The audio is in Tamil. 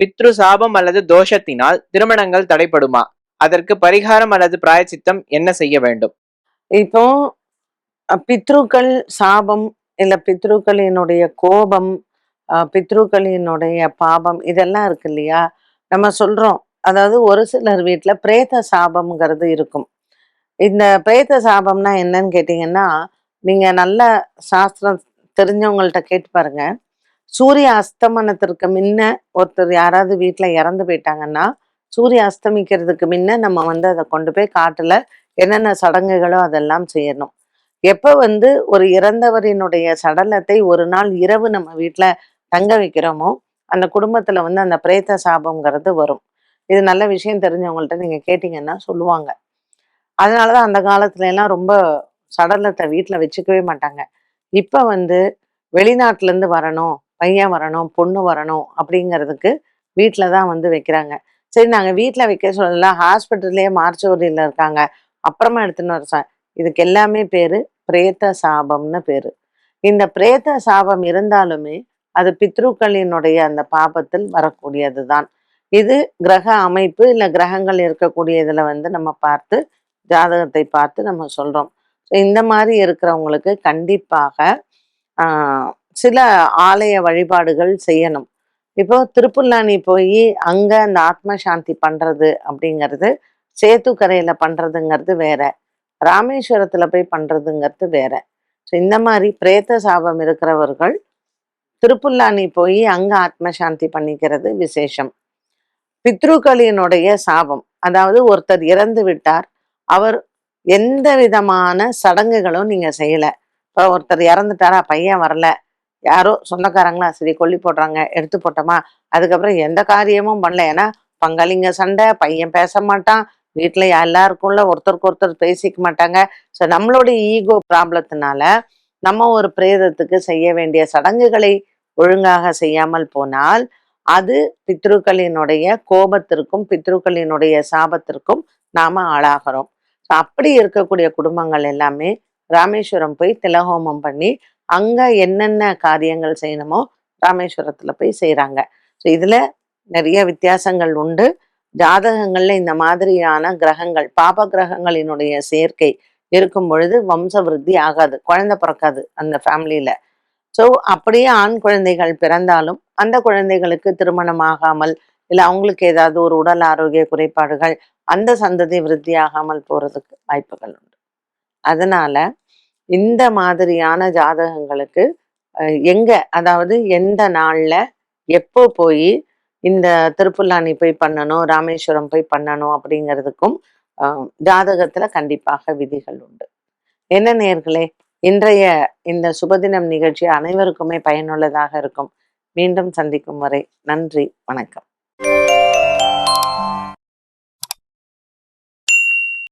பித்ரு சாபம் அல்லது தோஷத்தினால் திருமணங்கள் தடைப்படுமா? அதற்கு பரிகாரம் அல்லது பிராயச்சித்தம் என்ன செய்ய வேண்டும்? இப்போ பித்ருக்கள் சாபம் இல்லை பித்ருக்களினுடைய கோபம் பித்ருக்களினுடைய பாபம் இதெல்லாம் இருக்கு இல்லையா? நம்ம சொல்றோம். அதாவது ஒரு சிலர் வீட்டில் பிரேத சாபம்ங்கிறது இருக்கும். இந்த பிரேத சாபம்னா என்னன்னு கேட்டிங்கன்னா நீங்கள் நல்ல சாஸ்திரம் தெரிஞ்சவங்கள்ட்ட கேட்டு பாருங்கள் சூரிய அஸ்தமனத்திற்கு முன்ன ஒருத்தர் யாராவது வீட்டில் இறந்து போயிட்டாங்கன்னா சூரிய அஸ்தமிக்கிறதுக்கு முன்ன நம்ம வந்து அதை கொண்டு போய் காட்டில் என்னென்ன சடங்குகளோ அதெல்லாம் செய்யணும். எப்போ வந்து ஒரு இறந்தவரினுடைய சடலத்தை ஒரு நாள் இரவு நம்ம வீட்டில் தங்க வைக்கிறோமோ அந்த குடும்பத்தில் வந்து அந்த பிரேத சாபம்ங்கிறது வரும். இது நல்ல விஷயம் தெரிஞ்சவங்கள்ட்ட நீங்கள் கேட்டிங்கன்னா சொல்லுவாங்க. அதனால தான் அந்த காலத்துல எல்லாம் ரொம்ப சடலத்தை வீட்டில் வச்சுக்கவே மாட்டாங்க. இப்போ வந்து வெளிநாட்டிலேருந்து வரணும் பையன் வரணும் பொண்ணு வரணும் அப்படிங்கிறதுக்கு வீட்டில தான் வந்து வைக்கிறாங்க. சரி நாங்கள் வீட்டில் வைக்க சொல்லல. ஹாஸ்பிட்டல்லையே மார்ச்சோரியில் இருக்காங்க. அப்புறமா எடுத்துன்னு வர சார் இதுக்கு எல்லாமே பேர் பிரேத சாபம்னு பேர். இந்த பிரேத சாபம் இருந்தாலுமே அது பித்ருக்களினுடைய அந்த பாபத்தில் வரக்கூடியது தான். இது கிரக அமைப்பு இல்லை கிரகங்கள் இருக்கக்கூடிய இதில் வந்து நம்ம பார்த்து ஜாதகத்தை பார்த்து நம்ம சொல்கிறோம் ஸோ இந்த மாதிரி இருக்கிறவங்களுக்கு கண்டிப்பாக சில ஆலய வழிபாடுகள் செய்யணும். இப்போ திருப்புல்லானி போய் அங்கே அந்த ஆத்ம சாந்தி பண்ணுறது அப்படிங்கிறது சேத்துக்கரையில் பண்ணுறதுங்கிறது வேற. ராமேஸ்வரத்தில் போய் பண்ணுறதுங்கிறது வேற. ஸோ இந்த மாதிரி பிரேத்த சாபம் இருக்கிறவர்கள் திருப்புல்லானி போய் அங்கே ஆத்ம சாந்தி பண்ணிக்கிறது விசேஷம். பித்ருக்களினுடைய சாபம் அதாவது ஒருத்தர் இறந்து விட்டார் அவர் எந்த விதமான சடங்குகளும் நீங்கள் செய்யலை. இப்போ ஒருத்தர் இறந்துட்டாரா பையன் வரல யாரோ சொந்தக்காரங்களாம் சரி கொல்லி போடுறாங்க எடுத்து போட்டோமா? அதுக்கப்புறம் எந்த காரியமும் பண்ணல. ஏன்னா பங்காளிங்க சண்டை பையன் பேச மாட்டான் வீட்டில் எல்லாருக்கும்ல ஒருத்தருக்கு ஒருத்தர் பேசிக்க மாட்டாங்க. ஸோ நம்மளுடைய ஈகோ ப்ராப்ளத்தினால நம்ம ஒரு பிரேதத்துக்கு செய்ய வேண்டிய சடங்குகளை ஒழுங்காக செய்யாமல் போனால் அது பித்ருக்களினுடைய கோபத்திற்கும் பித்ருக்களினுடைய சாபத்திற்கும் நாம ஆளாகிறோம். ஸோ அப்படி இருக்கக்கூடிய குடும்பங்கள் எல்லாமே ராமேஸ்வரம் போய் திலஹோமம் பண்ணி அங்க என்னென்ன காரியங்கள் செய்யணுமோ ராமேஸ்வரத்துல போய் செய்யறாங்க ஸோ இதுல நிறைய வித்தியாசங்கள் உண்டு. ஜாதகங்கள்ல இந்த மாதிரியான கிரகங்கள் பாப கிரகங்களினுடைய சேர்க்கை இருக்கும் பொழுது வம்ச விருத்தி ஆகாது குழந்தை பிறக்காது அந்த ஃபேமிலியில. ஸோ அப்படியே ஆண் குழந்தைகள் பிறந்தாலும் அந்த குழந்தைகளுக்கு திருமணம் ஆகாமல் இல்லை அவங்களுக்கு ஏதாவது ஒரு உடல் ஆரோக்கிய குறைபாடுகள் அந்த சந்ததி விருத்தி ஆகாமல் போறதுக்கு வாய்ப்புகள் உண்டு. அதனால இந்த மாதிரியான ஜாதகங்களுக்கு அஹ், எங்க அதாவது எந்த நாள்ல எப்போ போய் இந்த திருப்புல்லானி போய் பண்ணணும் ராமேஸ்வரம் போய் பண்ணணும் அப்படிங்கிறதுக்கும் ஜாதகத்துல கண்டிப்பாக விதிகள் உண்டு. என்ன நேர்களே இன்றைய இந்த சுபதினம் நிகழ்ச்சி அனைவருக்குமே பயனுள்ளதாக இருக்கும். மீண்டும் சந்திக்கும் வரை நன்றி வணக்கம்.